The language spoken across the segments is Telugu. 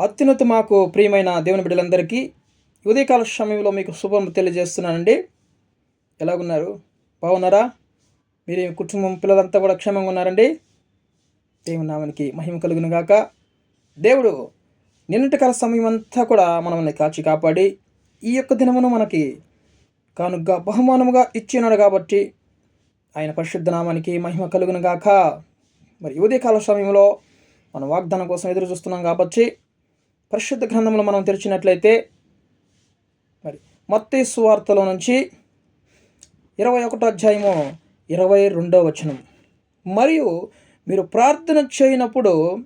అత్యున్నత మాకు ప్రియమైన దేవుని బిడ్డలందరికీ ఉదయకాల సమయంలో మీకు శుభం తెలియజేస్తున్నానండి. ఎలాగున్నారు? బాగున్నారా? మీరు కుటుంబం పిల్లలంతా కూడా క్షేమంగా ఉన్నారండి? దేవుని నామనికి మహిమ కలుగును గాక. దేవుడు నిన్నటి కాల సమయం అంతా కూడా మనల్ని కాచి కాపాడి ఈ యొక్క దినమును మనకి కానుగ్గా బహుమానముగా ఇచ్చినాడు కాబట్టి ఆయన పరిశుద్ధ నామానికి మహిమ కలుగును గాక. మరి ఉదయకాల సమయంలో మనం వాగ్దానం కోసం ఎదురు చూస్తున్నాం కాబట్టి పరిశుద్ధ గ్రంథంలో మనం తెరిచినట్లయితే మరి మత్తయి సువార్తలో నుంచి ఇరవై ఒకటో అధ్యాయము ఇరవై రెండో వచనం. మరియు మీరు ప్రార్థన చేయనప్పుడు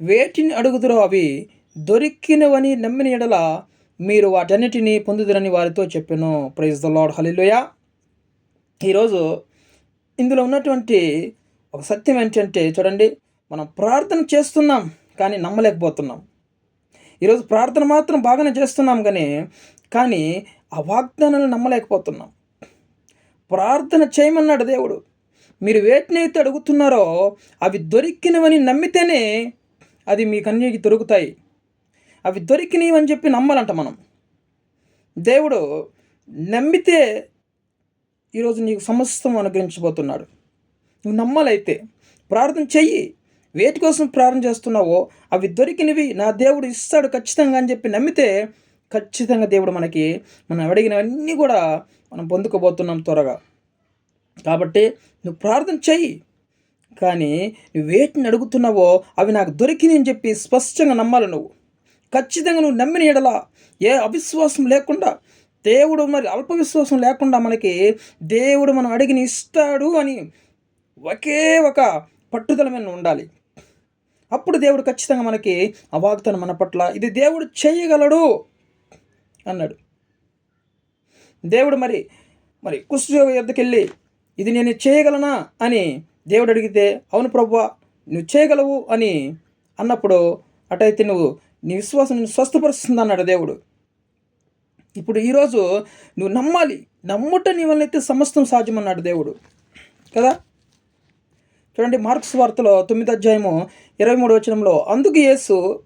వేటిని అడుగుదురో అవి దొరికినవని నమ్మిన ఎడల మీరు వాటన్నిటినీ పొందుదురని వారితో చెప్పాను. ప్రైజ్ ద లాడ్ హలిలోయ ఈరోజు ఇందులో ఉన్నటువంటి ఒక సత్యం ఏంటంటే చూడండి మనం ప్రార్థన చేస్తున్నాం కానీ నమ్మలేకపోతున్నాం. ఈరోజు ప్రార్థన మాత్రం బాగానే చేస్తున్నాం కానీ కానీ ఆ వాగ్దానాలను నమ్మలేకపోతున్నాం. ప్రార్థన చేయమన్నాడు దేవుడు. మీరు వేటినైతే అడుగుతున్నారో అవి దొరికినవని నమ్మితేనే అది మీకు అన్నిటికీ దొరుకుతాయి. అవి దొరికినవి అని చెప్పి నమ్మాలంట మనం. దేవుడు నమ్మితే ఈరోజు నీకు సమస్తం అనుగ్రహించబోతున్నాడు. నువ్వు నమ్మాలైతే ప్రార్థన చెయ్యి. వేటి కోసం ప్రార్థన చేస్తున్నావో అవి దొరికినవి నా దేవుడు ఇస్తాడు ఖచ్చితంగా అని చెప్పి నమ్మితే ఖచ్చితంగా దేవుడు మనకి మనం అడిగినవన్నీ కూడా మనం పొందుకోబోతున్నాం త్వరగా. కాబట్టి నువ్వు ప్రార్థన చెయ్యి. కానీ నువ్వు వేటిని అడుగుతున్నావో అవి నాకు దొరికినాయి అని చెప్పి స్పష్టంగా నమ్మాలి నువ్వు. ఖచ్చితంగా నువ్వు నమ్మిన ఎడలా ఏ అవిశ్వాసం లేకుండా దేవుడు మరి అల్ప విశ్వాసం లేకుండా మనకి దేవుడు మనం అడిగిన ఇస్తాడు అని ఒకే ఒక పట్టుదల మీద ఉండాలి. అప్పుడు దేవుడు ఖచ్చితంగా మనకి ఆ వాగ్దానం మన పట్ల ఇది దేవుడు చేయగలడు అన్నాడు. దేవుడు మరి మరి కుష్ఠరోగ వెళ్ళి ఇది నేను చేయగలనా అని దేవుడు అడిగితే అవును ప్రభువా నువ్వు చేయగలవు అని అన్నప్పుడు అటైతే నువ్వు నీ విశ్వాసం స్వస్థపరుస్తుంది అన్నాడు దేవుడు. ఇప్పుడు ఈరోజు నువ్వు నమ్మాలి నమ్ముట నీ వల్లైతే సమస్తం సాధ్యమన్నాడు దేవుడు. కదా? చూడండి మార్క్స్ వార్తలో తొమ్మిది అధ్యాయము ఇరవై మూడు వచనంలో అందుకు యేసు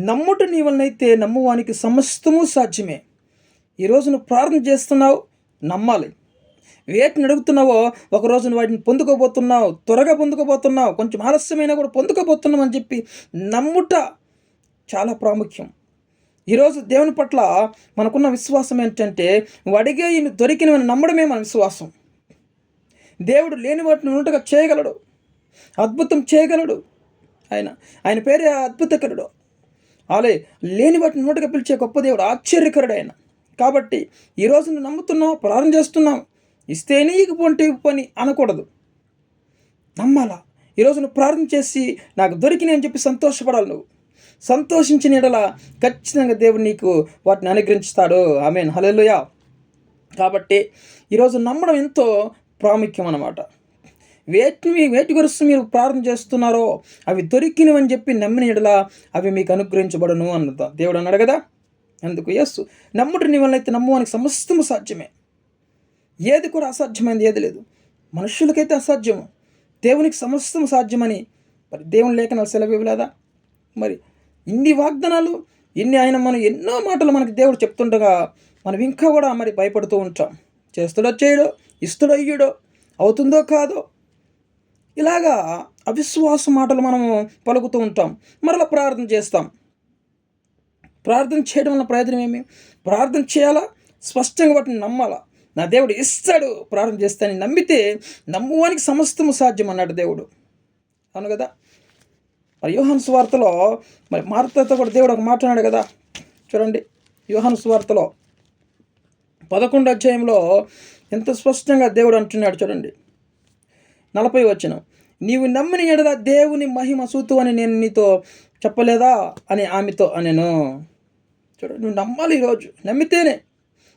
నమ్ముట నీ వలనైతే నమ్మువానికి సమస్తము సాధ్యమే. ఈరోజు నువ్వు ప్రార్థన చేస్తున్నావు నమ్మాలి. వేటిని అడుగుతున్నావో ఒకరోజు నువ్వు వాటిని పొందుకోబోతున్నావు త్వరగా పొందుకోబోతున్నావు కొంచెం ఆలస్యమైనా కూడా పొందుకోబోతున్నావు అని చెప్పి నమ్ముట చాలా ప్రాముఖ్యం. ఈరోజు దేవుని పట్ల మనకున్న విశ్వాసం ఏంటంటే నువ్వు అడిగే దొరికినవని నమ్మడమే మన విశ్వాసం. దేవుడు లేని వాటిని ఉన్నట్టుగా చేయగలడు. అద్భుతం చేయగలడు. ఆయన ఆయన పేరే అద్భుతకరుడు. అలే లేని వాటిని ఉన్నట్టుగా పిలిచే గొప్ప దేవుడు ఆశ్చర్యకరుడు ఆయన. కాబట్టి ఈరోజు నువ్వు నమ్ముతున్నావు ప్రారంభం చేస్తున్నావు. ఇస్తేనే ఇకపోంటే పని అనకూడదు. నమ్మాలా? ఈరోజు నువ్వు ప్రార్థన చేసి నాకు దొరికినని చెప్పి సంతోషపడాలి నువ్వు. సంతోషించిన ఎడల ఖచ్చితంగా దేవుడు నీకు వాటిని అనుగ్రహిస్తాడు. ఆమెన్. హలెలుయా కాబట్టి ఈరోజు నమ్మడం ఎంతో ప్రాముఖ్యం అన్నమాట వేటిని వేటి గురించి మీరు ప్రార్థన చేస్తున్నారో అవి దొరికినవని చెప్పి నమ్మిన ఎడల అవి మీకు అనుగ్రహించబడను అన్నదా. దేవుడు అన్నాడు కదా? అందుకు ఎస్ నమ్ముడు నీ వల్ల అయితే నమ్మవానికి సమస్తము సాధ్యమే. ఏది కూడా అసాధ్యమైనది ఏది లేదు. మనుషులకైతే అసాధ్యము. దేవునికి సమస్తం సాధ్యమని. మరి దేవుని లేఖనాలు సెలవు ఇవ్వలేదా? మరి ఇన్ని వాగ్దానాలు ఇన్ని ఆయన మనం ఎన్నో మాటలు మనకి దేవుడు చెప్తుండగా మనం ఇంకా కూడా మరి భయపడుతూ ఉంటాం. చేస్తుడో చేయడో ఇస్తుడో అవుతుందో కాదో? ఇలాగా అవిశ్వాస మాటలు మనము పలుకుతూ ఉంటాం. మరలా ప్రార్థన చేస్తాం. ప్రార్థన చేయడం వల్ల ప్రయోజనం ఏమి? ప్రార్థన చేయాలా? స్పష్టంగా వాటిని నమ్మాలా? నా దేవుడు ఇస్తాడు ప్రార్థన చేస్తానని నమ్మితే నమ్మువానికి సమస్తము సాధ్యం అన్నాడు దేవుడు. అవును కదా? మరి యోహాను స్వార్తలో మరి మార్తతో కూడా దేవుడు ఒక మాట్లాడాడు కదా? చూడండి. యోహాను స్వార్తలో పదకొండు అధ్యాయంలో ఎంత స్పష్టంగా దేవుడు అంటున్నాడు చూడండి. నలభై వచ్చిన నీవు నమ్మని ఎడద దేవుని మహిమ సూతు అని నేను నీతో చెప్పలేదా? అని ఆమెతో అనేను. చూడండి నువ్వు నమ్మాలి ఈరోజు. నమ్మితేనే.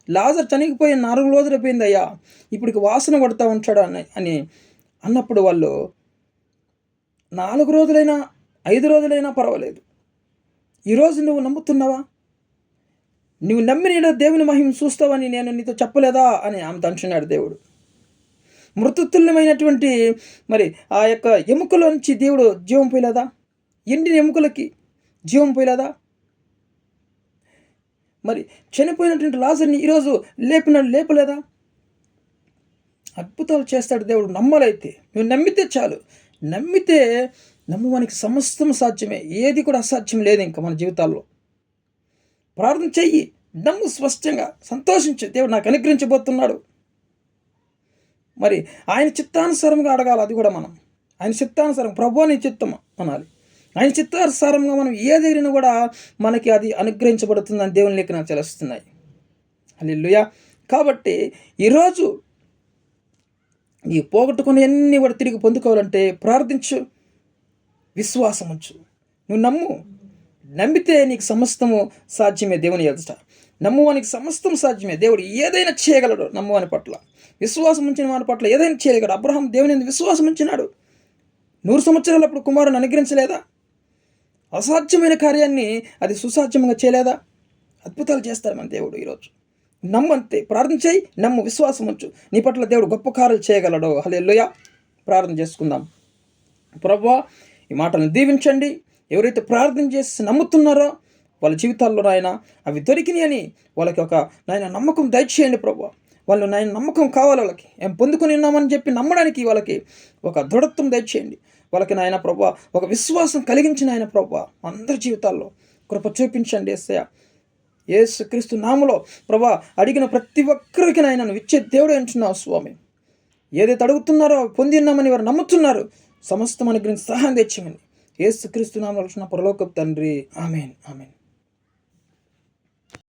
లాజర్ చనిగిపోయి నాలుగు రోజులు అయిపోయింది అయ్యా ఇప్పటికి వాసన కొడతా ఉంటాడు అని అని అన్నప్పుడు వాళ్ళు నాలుగు రోజులైనా ఐదు రోజులైనా పర్వాలేదు. ఈరోజు నువ్వు నమ్ముతున్నావా? నువ్వు నమ్మిన దేవుని మహిమ చూస్తావని నేను నీతో చెప్పలేదా అని ఆమె అంటున్నాడు దేవుడు. మృతతుల్యమైనటువంటి మరి ఆ యొక్క ఎముకల నుంచి దేవుడు జీవం పోయలేదా? ఎండిన ఎముకలకి జీవం పోయలేదా? మరి చనిపోయినటువంటి లాజర్ని ఈరోజు లేపినాడు లేపలేదా? అద్భుతాలు చేస్తాడు దేవుడు నమ్మలైతే. నువ్వు నమ్మితే చాలు. నమ్మితే నమ్మవానికి సమస్తం సాధ్యమే. ఏది కూడా అసాధ్యం లేదు ఇంకా మన జీవితాల్లో. ప్రార్థన చెయ్యి నమ్ము స్పష్టంగా సంతోషించు. దేవుడు నాకు అనుగ్రహించబోతున్నాడు. మరి ఆయన చిత్తానుసారంగా అడగాలి అది కూడా మనం. ఆయన చిత్తానుసారం ప్రభు అని చిత్తం అనాలి. ఆయన చిత్తానుసారంగా మనం ఏ ఏదైనా కూడా మనకి అది అనుగ్రహించబడుతుందని దేవుని లేఖ తెలుస్తున్నాయి అల్లుయ కాబట్టి ఈరోజు ఈ పోగొట్టుకుని అన్నీ కూడా తిరిగి పొందుకోవాలంటే ప్రార్థించు విశ్వాసం ఉంచు నువ్వు నమ్ము నమ్మితే నీకు సమస్తము సాధ్యమే దేవుని ఎదుట. నమ్మువానికి సమస్తం సాధ్యమే. దేవుడు ఏదైనా చేయగలడు నమ్మువాని పట్ల. విశ్వాసం ఉంచిన వాని పట్ల ఏదైనా చేయగలడు. అబ్రహం దేవుని విశ్వాసం ఉంచినాడు. నూరు సంవత్సరాలప్పుడు కుమారుని అనుగ్రహించలేదా? అసాధ్యమైన కార్యాన్ని అది సుసాధ్యంగా చేయలేదా? అద్భుతాలు చేస్తాడు మన దేవుడు ఈరోజు. నమ్మంతే ప్రార్థన చేయి నమ్ము విశ్వాసం ఉంచు. నీ పట్ల దేవుడు గొప్ప కార్యాలు చేయగలడు. హలే ప్రార్థన చేసుకుందాం. ప్రభా ఈ మాటలను దీవించండి. ఎవరైతే ప్రార్థన చేసి నమ్ముతున్నారో వాళ్ళ జీవితాల్లో నాయన అవి దొరికినాయని వాళ్ళకి ఒక నాయన నమ్మకం దయచేయండి ప్రభు. వాళ్ళు నాయన నమ్మకం కావాలి వాళ్ళకి. ఏం పొందుకుని ఉన్నామని చెప్పి నమ్మడానికి వాళ్ళకి ఒక దృఢత్వం దయచేయండి. వాళ్ళకి నాయన ప్రభు ఒక విశ్వాసం కలిగించిన ఆయన ప్రభు అందరి జీవితాల్లో కృప చూపించండి ఏసయ్య. యేసు క్రీస్తు నామలో ప్రభా అడిగిన ప్రతి ఒక్కరికి నాయన నువ్వు ఇచ్చే దేవుడు అంటున్నావు స్వామి. ఏదైతే అడుగుతున్నారో పొందిన్నామని వారు నమ్ముతున్నారు సమస్తం అనుగ్రహించి సహాయం తెచ్చమని ఏసుక్రీస్తు క్రీస్తు పరలోకపు తండ్రి. ఆమెన్. ఆమెన్.